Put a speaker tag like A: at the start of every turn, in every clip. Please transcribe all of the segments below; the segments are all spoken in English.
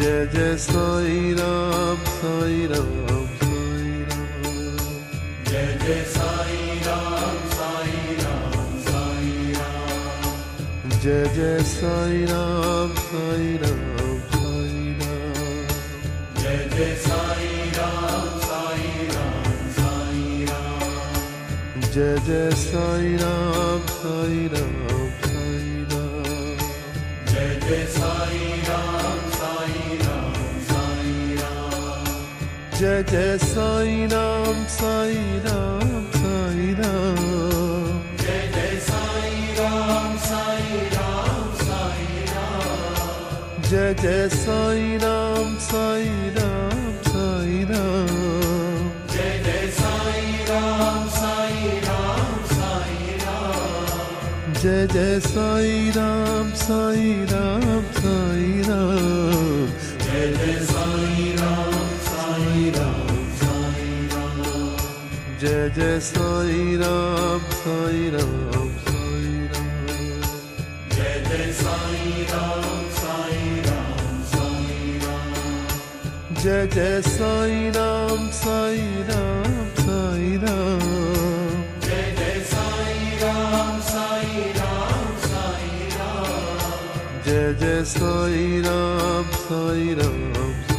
A: Jai Jai Sai Ram Sai Ram Sai Ram
B: Jai Jai Sai Ram Sai Ram Sai Ram
A: Jai Jai Sai Ram Sai Ram Sai Ram
B: Jai Jai Sai Ram Sai Ram Sai Ram
A: Jai Jai Sai Ram Sai Ram Sai Ram
B: Jai Jai Sai Ram
A: gecede sayram sayram sayram Gece sayram
B: sayram sayram Gece sayram sayram sayram Gece sayram
A: sayram sayram Gece sayram sayram sayram Gece sayram
B: Jai Jai Sai Ram Sai Ram Sai Ram
A: Jai Jai Sai Ram Sai Ram Sai Ram
B: Jai Jai Sai Ram Sai Ram Sai Ram
A: Jai Jai Sai Ram Sai Ram Sai Ram
B: Jai Jai Sai Ram Sai Ram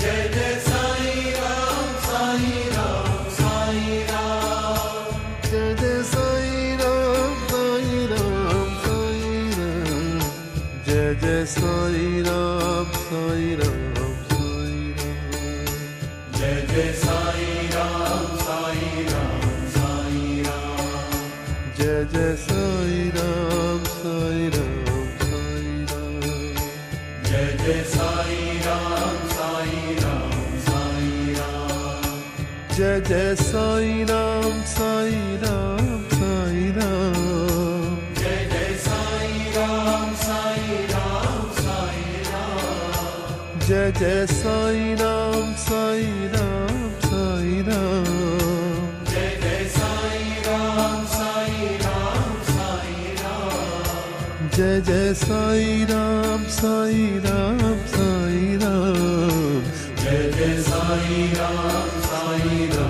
B: Jai Jai Sai Ram Sai Ram Sai Ram
A: Jai Jai Sai Ram Sai Ram Sai Ram
B: Jai Jai Sai Ram de
A: Sai Ram, Sai Ram, Sai Ram. Jai Jai
B: Sai Ram, Sai Ram, Sai Ram. Jai Jai
A: Sai Ram, Sai Ram, Sai Ram. Jai Jai
B: Sai Ram, Sai Ram, Sai Ram. Jai Jai
A: Sai Ram, Sai Ram, Sai Ram. Jai Jai Sai Ram. Sai Ram.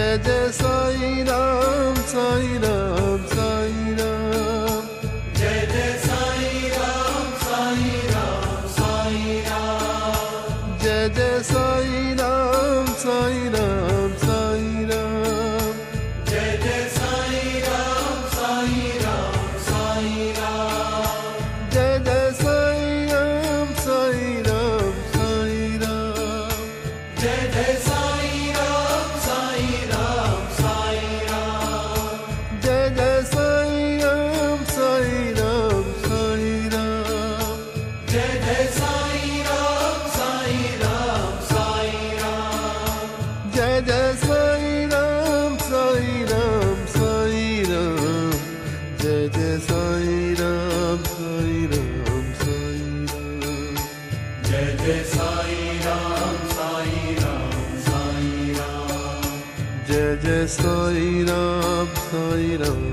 A: gece sayram sayram sayram
B: Jai Jai Sai Ram Sai Ram Sai Ram
A: Jai Jai Sai Ram Sai Ram Sai Ram
B: Jai Jai Sai Ram Sai Ram Sai Ram
A: Jai Jai Sai Ram Sai Ram